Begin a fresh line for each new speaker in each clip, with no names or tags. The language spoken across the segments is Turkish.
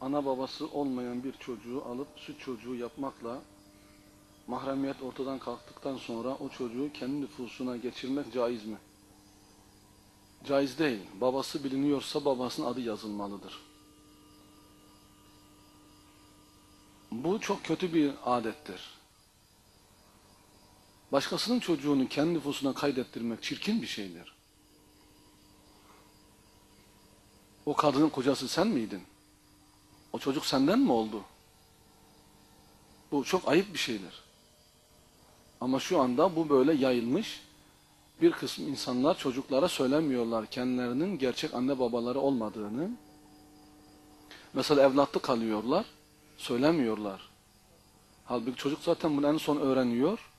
ana babası olmayan bir çocuğu alıp süt çocuğu yapmakla mahremiyet ortadan kalktıktan sonra o çocuğu kendi nüfusuna geçirmek caiz mi? Caiz değil. Babası biliniyorsa babasının adı yazılmalıdır. Bu çok kötü bir adettir. Başkasının çocuğunu kendi nüfusuna kaydettirmek çirkin bir şeydir. O kadının kocası sen miydin? O çocuk senden mi oldu? Bu çok ayıp bir şeydir. Ama şu anda bu böyle yayılmış. Bir kısım insanlar çocuklara söylemiyorlar kendilerinin gerçek anne babaları olmadığını. Mesela evlatlık kalıyorlar, söylemiyorlar. Halbuki çocuk zaten bunu en son öğreniyor.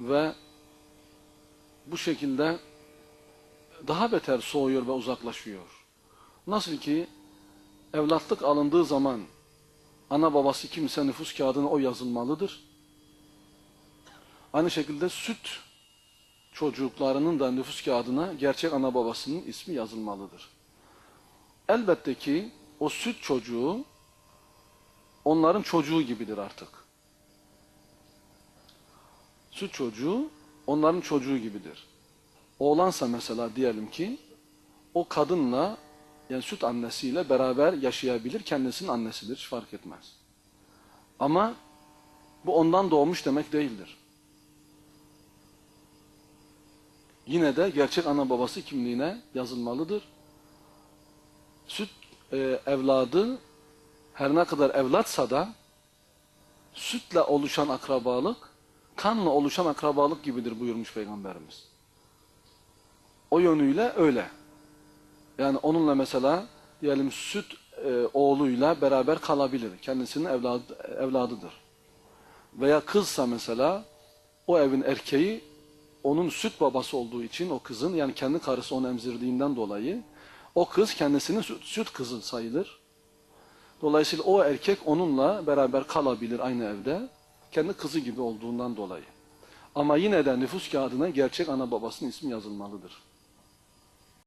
Ve bu şekilde daha beter soğuyor ve uzaklaşıyor. Nasıl ki evlatlık alındığı zaman ana babası kimse nüfus kağıdına o yazılmalıdır. Aynı şekilde süt çocuklarının da nüfus kağıdına gerçek ana babasının ismi yazılmalıdır. Elbette ki o süt çocuğu onların çocuğu gibidir artık. Süt çocuğu onların çocuğu gibidir. Oğlansa mesela diyelim ki o kadınla yani süt annesiyle beraber yaşayabilir, kendisinin annesidir, fark etmez. Ama bu ondan doğmuş demek değildir. Yine de gerçek ana babası kimliğine yazılmalıdır. Süt e, evladı her ne kadar evlatsa da sütle oluşan akrabalık, kanla oluşan akrabalık gibidir buyurmuş Peygamberimiz. O yönüyle öyle. Yani onunla mesela diyelim süt e, oğluyla beraber kalabilir. Kendisinin evladı, evladıdır. Veya kızsa mesela o evin erkeği onun süt babası olduğu için o kızın yani kendi karısı onu emzirdiğinden dolayı o kız kendisinin süt, süt kızı sayılır. Dolayısıyla o erkek onunla beraber kalabilir aynı evde. Kendi kızı gibi olduğundan dolayı. Ama yine de nüfus kağıdına gerçek ana babasının ismi yazılmalıdır.